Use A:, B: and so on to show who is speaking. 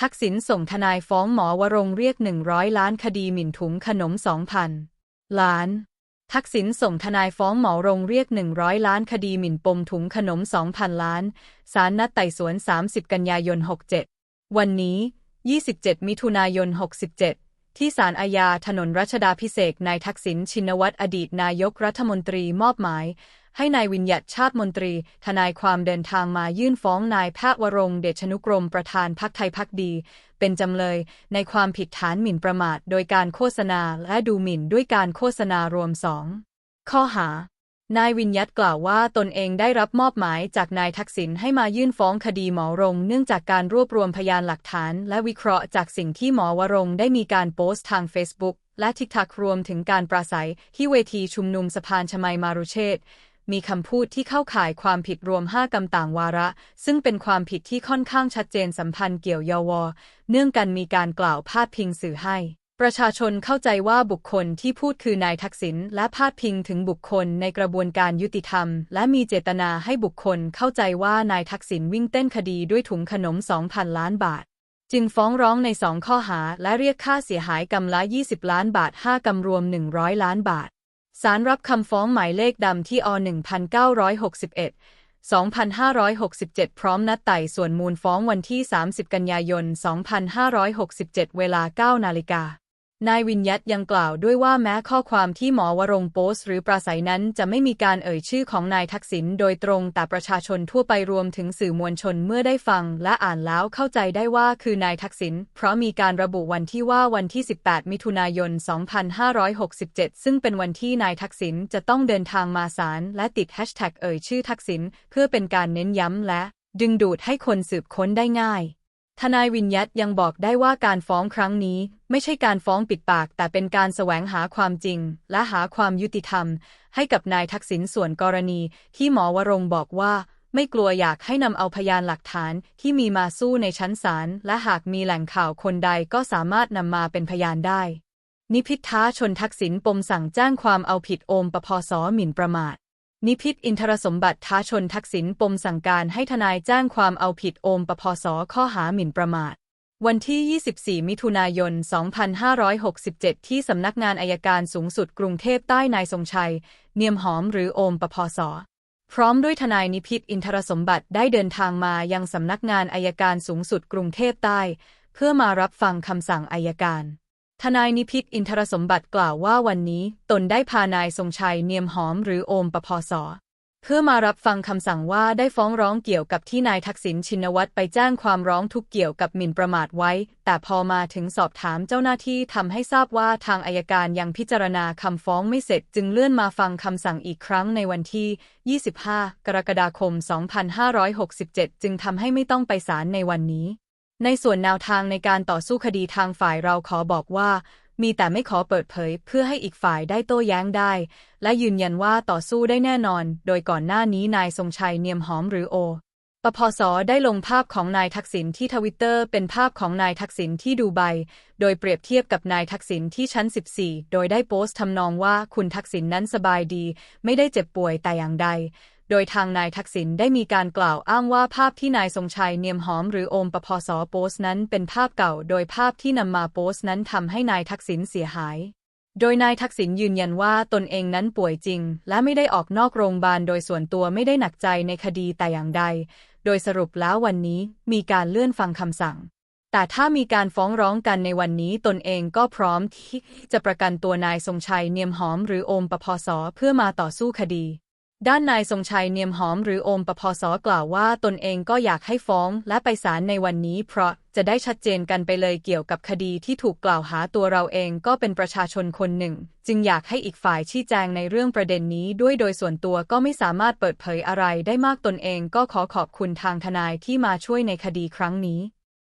A: ทักษิณส่งทนายฟ้องหมอวรงเรียก 100 ล้านคดีหมิ่นถุงขนม 2,000 ล้าน ทักษิณส่งทนายฟ้องหมอรงเรียก 100 ล้านคดีหมิ่นปมถุงขนม 2,000 ล้าน ศาลนัดไต่สวน 30 กันยายน 67 วันนี้ 27 มิถุนายน 67 ที่ศาลอาญาถนนรัชดาพิเศษนายทักษิณชินวัตรอดีตนายกรัฐมนตรีมอบหมาย ให้นายวิญญัติชาติมนตรี ทนายความเดินทางมายื่นฟ้องนายแพทย์วรงเดชนุกรมประธานพักไทยพักดี เป็นจำเลยในความผิดฐานหมิ่นประมาท โดยการโฆษณาและดูหมิ่นด้วยการโฆษณารวมสองข้อหา นายวิญญัตกล่าวว่าตนเองได้รับมอบหมายจากนายทักษิณให้มายื่นฟ้องคดีหมอรงเนื่องจากการรวบรวมพยานหลักฐาน และวิเคราะห์จากสิ่งที่หมอวรงได้มีการโพสต์ทางเฟซบุ๊กและทิกทักรวมถึงการปราศัยที่เวทีชุมนุมสะพานชมัยมารุเชษ มีคำพูดที่เข้าข่ายความผิดรวม 5กำต่างวาระ ซึ่งเป็นความผิดที่ค่อนข้างชัดเจนสัมพันธ์เกี่ยวยาวเนื่องกันมีการกล่าวพาดพิงสื่อให้ ประชาชนเข้าใจว่าบุคคลที่พูดคือนายทักษิณและพาดพิงถึงบุคคลในกระบวนการยุติธรรม และมีเจตนาให้บุคคลเข้าใจว่านายทักษิณวิ่งเต้นคดีด้วยถุงขนม 2,000 ล้านบาทจึงฟ้องร้องในสองข้อหาและเรียกค่าเสียหายกำละ 20 ล้านบาท 5กำรวม 100 ล้านบาท ศาลรับคำฟ้องหมายเลขดำที่อ1961 2567 พร้อมนัดไต่ส่วนมูลฟ้องวันที่ 30 กันยายน 2567 เวลา 9 นาฬิกา นายวินยัตยังกล่าวด้วยว่าแม้ข้อความที่หมอวรงโพสต์หรือปราศัยนั้นจะไม่มีการเอ่ยชื่อของนายทักษิณโดยตรงแต่ประชาชนทั่วไปรวมถึงสื่อมวลชนเมื่อได้ฟัง และอ่านแล้วเข้าใจได้ว่าคือนายทักษิณเพราะมีการระบุวันที่ว่าวันที่ 18 มิถุนายน 2567 ซึ่งเป็นวันที่นายทักษิณจะต้องเดินทางมาศาลและติดแฮชแท็กเอ่ยชื่อทักษิณเพื่อเป็นการเน้นย้ำและ ดึงดูดให้คนสืบค้นได้ง่าย ทนายวินยัตยังบอกได้ว่าการฟ้องครั้งนี้ ไม่ใช่การฟ้องปิดปาก แต่เป็นการแสวงหาความจริง และหาความยุติธรรม ให้กับนายทักษิณส่วนกรณี ที่หมอวรงบอกว่า ไม่กลัวอยากให้นำเอาพยานหลักฐานที่มีมาสู้ในชั้นศาลและหากมีแหล่งข่าวคนใดก็สามารถนำมาเป็นพยานได้ นิพิท้าชนทักษิณปมสั่งแจ้งความเอาผิดโอมปพสหมิ่นประมาท นิพิษอินทรสมบัติท้าชนทักษิณปมสั่งการให้ทนายแจ้งความเอาผิดโอมปพสข้อหาหมิ่นประมาท วันที่ 24 มิถุนายน 2567 ที่สำนักงานอายการสูงสุดกรุงเทพใต้นายทรงชัย เนียมหอมหรือโอมปพสพร้อมด้วยทนายนิพิษอินทรสมบัติได้เดินทางมายังสำนักงานอายการสูงสุดกรุงเทพใต้ เพื่อมารับฟังคำสั่งอายการ ทนายนิพิษอินทรสมบัติกล่าวว่าวันนี้ตนได้พานายทรงชัยเนียมหอมหรือโอมปพสเพื่อมารับฟังคำสั่งว่าได้ฟ้องร้องเกี่ยวกับที่นายทักษิณชินวัตรไปแจ้งความร้องทุกเกี่ยวกับหมิ่นประมาทไว้ แต่พอมาถึงสอบถามเจ้าหน้าที่ทำให้ทราบว่าทางอายการยังพิจารณาคำฟ้องไม่เสร็จ จึงเลื่อนมาฟังคำสั่งอีกครั้งในวันที่ 25 กรกฎาคม 2567 จึงทำให้ไม่ต้องไปศาลในวันนี้ ในส่วนแนวทางในการต่อสู้คดีทางฝ่ายเราขอบอกว่า มีแต่ไม่ขอเปิดเผย เพื่อให้อีกฝ่ายได้โต้แย้งได้ และยืนยันว่าต่อสู้ได้แน่นอน โดยก่อนหน้านี้นายทรงชัยเนียมหอมหรือโอปพสได้ลงภาพของนายทักษิณที่ทวิตเตอร์เป็นภาพของนายทักษิณที่ดูไบ โดยเปรียบเทียบกับนายทักษิณที่ชั้น 14 โดยได้โพสต์ทำนองว่าคุณทักษิณนนั้นสบายดี ไม่ได้เจ็บป่วยแต่อย่างใด โดยทางนายทักษิณได้มีการกล่าวอ้างว่าภาพที่นายทรงชัยเนียมหอมหรือโอมปพสโพสนั้นเป็นภาพเก่า โดยภาพที่นำมาโพสนั้นทำให้นายทักษิณเสียหาย โดยนายทักษิณยืนยันว่าตนเองนั้นป่วยจริง และไม่ได้ออกนอกโรงพยาบาลโดยส่วนตัวไม่ได้หนักใจในคดีแต่อย่างใด โดยสรุปแล้ววันนี้มีการเลื่อนฟังคำสั่งแต่ถ้ามีการฟ้องร้องกันในวันนี้ตนเองก็พร้อมที่จะประกันตัวนายทรงชัยเนียมหอมหรือโอมปพสเพื่อมาต่อสู้คดี ด้านนายทรงชัยเนียมหอมหรือโอมปพสกล่าวว่าตนเองก็อยากให้ฟ้องและไปศาลในวันนี้ เพราะจะได้ชัดเจนกันไปเลยเกี่ยวกับคดีที่ถูกกล่าวหาตัวเราเองก็เป็นประชาชนคนหนึ่ง จึงอยากให้อีกฝ่ายชี้แจงในเรื่องประเด็นนี้ด้วยโดยส่วนตัวก็ไม่สามารถเปิดเผยอะไรได้มากตนเองก็ขอขอบคุณทางทนายที่มาช่วยในคดีครั้งนี้